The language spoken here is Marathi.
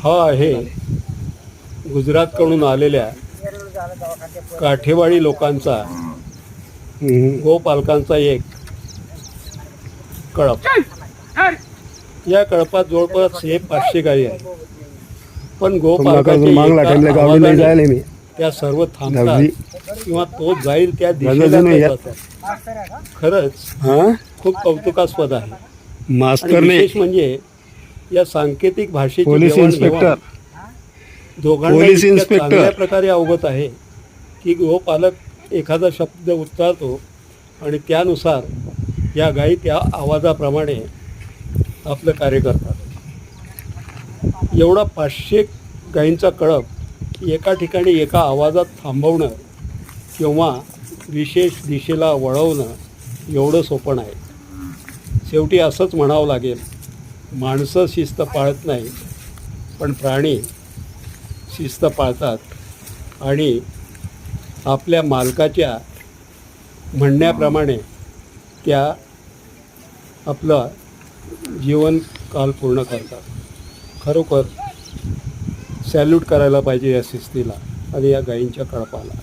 हा आहे. गुजरातकडून आलेल्या काठेवाडी लोकांचा. गोपालकांचा एक कळप. या कळपात जवळपास हे पाचशे गायी आहेत. पण मी. त्या सर्व. थांबतात किंवा तो जाईल त्या दिशेला खरंच खूप कौतुकास्पद आहे. विशेष म्हणजे या सांकेतिक भाषेची पोलीस इन्स्पेक्टर. Police inspector. चांगल्या प्रकारे अवगत आहे की गोपालक एखादा शब्द उच्चारतो आणि त्यानुसार या गायी त्या आवाजाप्रमाणे आपलं कार्य करतात. एवढा पाचशे गायींचा कळप एका ठिकाणी एका आवाजात थांबवणं किंवा विशेष दिशेला वळवणं एवढं सोपं नाही. शेवटी असंच म्हणावं लागेल माणसं शिस्त पाळत नाही पण प्राणी शिस्त पाळतात. आणि आपल्या मालकाच्या म्हणण्याप्रमाणे त्या आपलं जीवनकाल पूर्ण करतात. खरोखर सॅल्यूट करायला पाहिजे या शिस्तीला आणि या गायींच्या कळपाला.